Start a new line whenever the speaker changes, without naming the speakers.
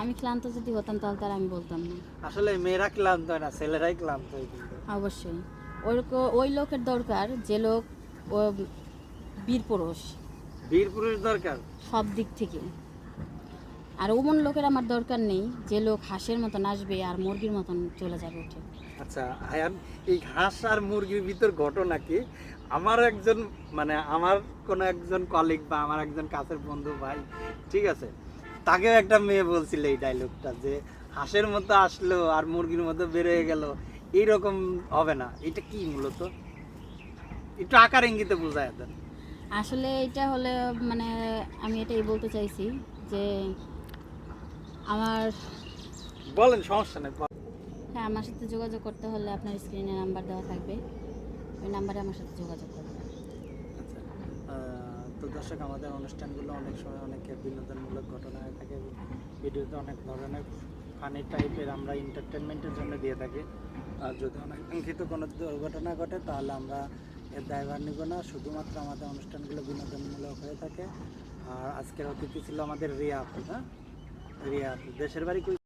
আমি ক্লান্ত যদি হতাম তাহলে তার আমি বলতাম না।
আসলে মেয়েরা ক্লান্ত না ছেলেরাই ক্লান্ত
অবশ্যই। ওরকম ওই লোকের দরকার যে লোক ও বীর পুরুষ।
বীর পুরুষ দরকার?
সব দিক থেকে। আর ওমন লোকের আমার দরকার নেই যে লোক হাঁসের মতন আসবে আর মুরগির মতন চলে যাবে উঠে।
আচ্ছা আয়ান এই হাঁস আর মুরগির ভিতর ঘটনা কি? আমার একজন মানে আমার কোনো একজন কলিগ বা আমার একজন কাছের বন্ধু ভাই ঠিক আছে? তাকেও একটা মেয়ে বলছিল এই ডায়লগটা যে হাঁসের মতো আসলো আর মুরগির মতো বেরোয় গেল। এইরকম হবে না। এটা কি মূলত? একটু আকার ইঙ্গিতে বোঝায় দেন।
আসলে এটা হলে মানে আমি এটাই বলতে চাইছি যে আমার
বলেন সমস্যা নেই
হ্যাঁ আমার সাথে যোগাযোগ করতে হলে আপনার স্ক্রিনে নাম্বার দেওয়া থাকবে। ওই নাম্বারে আমার সাথে যোগাযোগ করবেন।
দর্শক, আমাদের অনুষ্ঠানগুলো অনেক সময় অনেক বিনোদনমূলক ঘটনা হয়ে থাকে, ভিডিওতে অনেক ধরনের ফানি টাইপের আমরা এন্টারটেনমেন্টের জন্য দিয়ে থাকি। আর যদি অনাকাঙ্ক্ষিত কোনো দুর্ঘটনা ঘটে, তাহলে আমরা এর দায়ভার নিব না। শুধুমাত্র আমাদের অনুষ্ঠানগুলো বিনোদনমূলক হয়ে থাকে। আর আজকের অতিথি ছিল আমাদের রিয়া আপু হ্যাঁ? রিয়া আপু দেশের বাড়ি